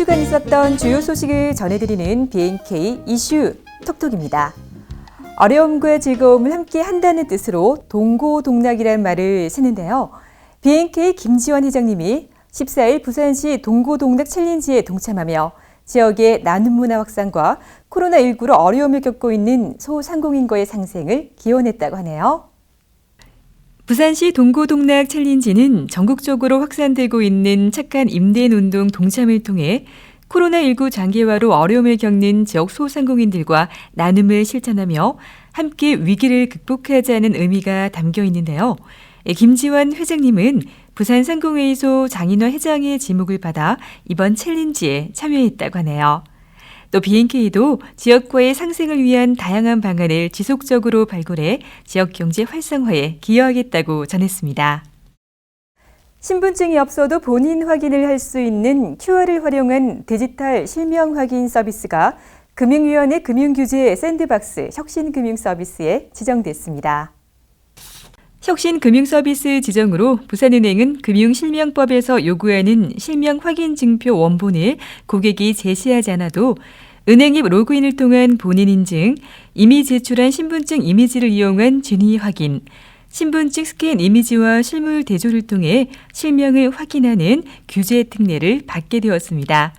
주간 있었던 주요 소식을 전해드리는 BNK 이슈 톡톡입니다. 어려움과 즐거움을 함께 한다는 뜻으로 동고동락이라는 말을 쓰는데요. BNK 김지원 회장님이 14일 부산시 동고동락 챌린지에 동참하며 지역의 나눔 문화 확산과 코로나19로 어려움을 겪고 있는 소상공인과의 상생을 기원했다고 하네요. 부산시 동고동락 챌린지는 전국적으로 확산되고 있는 착한 임대인 운동 동참을 통해 코로나19 장기화로 어려움을 겪는 지역 소상공인들과 나눔을 실천하며 함께 위기를 극복하자는 의미가 담겨 있는데요. 예, 김지환 회장님은 부산 상공회의소 장인화 회장의 지목을 받아 이번 챌린지에 참여했다고 하네요. 또 BNK도 지역과의 상생을 위한 다양한 방안을 지속적으로 발굴해 지역 경제 활성화에 기여하겠다고 전했습니다. 신분증이 없어도 본인 확인을 할 수 있는 QR을 활용한 디지털 실명 확인 서비스가 금융위원회 금융규제 샌드박스 혁신금융서비스에 지정됐습니다. 혁신금융서비스 지정으로 부산은행은 금융실명법에서 요구하는 실명 확인 증표 원본을 고객이 제시하지 않아도 은행 앱 로그인을 통한 본인 인증, 이미 제출한 신분증 이미지를 이용한 진위 확인, 신분증 스캔 이미지와 실물 대조를 통해 실명을 확인하는 규제 특례를 받게 되었습니다.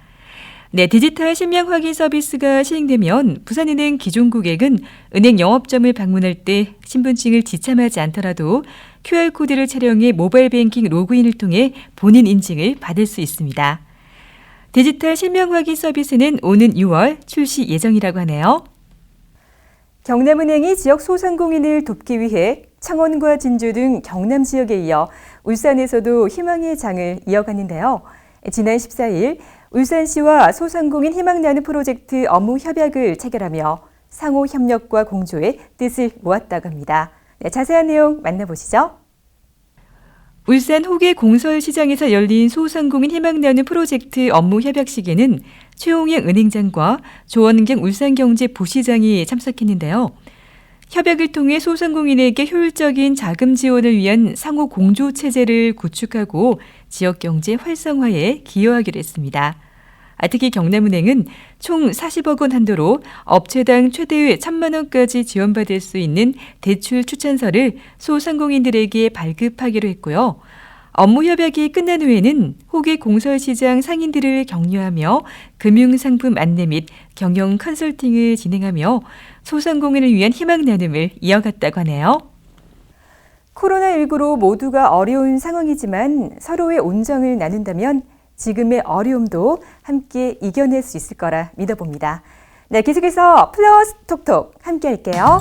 네, 디지털 실명 확인 서비스가 시행되면 부산은행 기존 고객은 은행 영업점을 방문할 때 신분증을 지참하지 않더라도 QR코드를 촬영해 모바일 뱅킹 로그인을 통해 본인 인증을 받을 수 있습니다. 디지털 실명 확인 서비스는 오는 6월 출시 예정이라고 하네요. 경남은행이 지역 소상공인을 돕기 위해 창원과 진주 등 경남 지역에 이어 울산에서도 희망의 장을 이어갔는데요. 지난 14일 울산시와 소상공인 희망 나눔 프로젝트 업무 협약을 체결하며 상호 협력과 공조의 뜻을 모았다고 합니다. 네, 자세한 내용 만나보시죠. 울산 호계 공설시장에서 열린 소상공인 희망 나눔 프로젝트 업무 협약식에는 최홍영 은행장과 조원경 울산경제 부시장이 참석했는데요. 협약을 통해 소상공인에게 효율적인 자금 지원을 위한 상호 공조 체제를 구축하고 지역 경제 활성화에 기여하기로 했습니다. 아, 특히 경남은행은 총 40억 원 한도로 업체당 최대의 1천만 원까지 지원받을 수 있는 대출 추천서를 소상공인들에게 발급하기로 했고요. 업무 협약이 끝난 후에는 호기 공설시장 상인들을 격려하며 금융상품 안내 및 경영 컨설팅을 진행하며 소상공인을 위한 희망 나눔을 이어갔다고 하네요. 코로나19로 모두가 어려운 상황이지만 서로의 온정을 나눈다면 지금의 어려움도 함께 이겨낼 수 있을 거라 믿어봅니다. 네, 계속해서 플러스 톡톡 함께 할게요.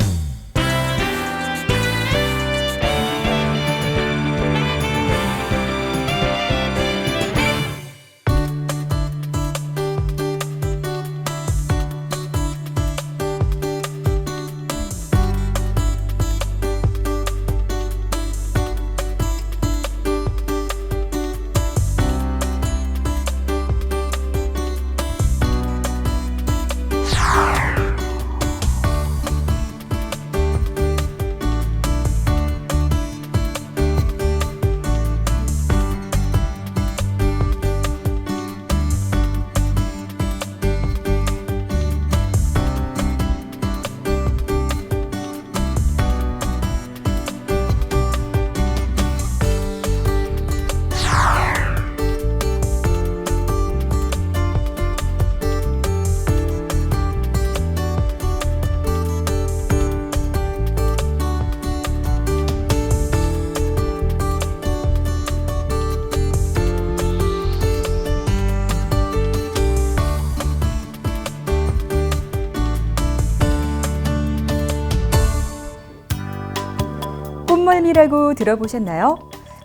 꽃멀미라고 들어보셨나요?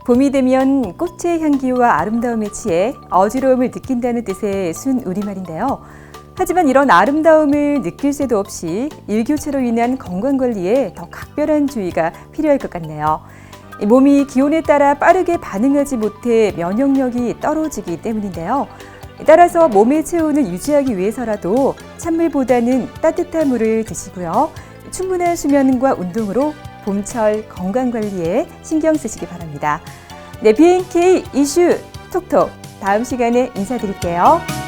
봄이 되면 꽃의 향기와 아름다움에 취해 어지러움을 느낀다는 뜻의 순 우리말인데요. 하지만 이런 아름다움을 느낄 새도 없이 일교차로 인한 건강 관리에 더 각별한 주의가 필요할 것 같네요. 몸이 기온에 따라 빠르게 반응하지 못해 면역력이 떨어지기 때문인데요. 따라서 몸의 체온을 유지하기 위해서라도 찬물보다는 따뜻한 물을 드시고요. 충분한 수면과 운동으로 봄철 건강관리에 신경 쓰시기 바랍니다. 네, BNK 이슈 톡톡 다음 시간에 인사드릴게요.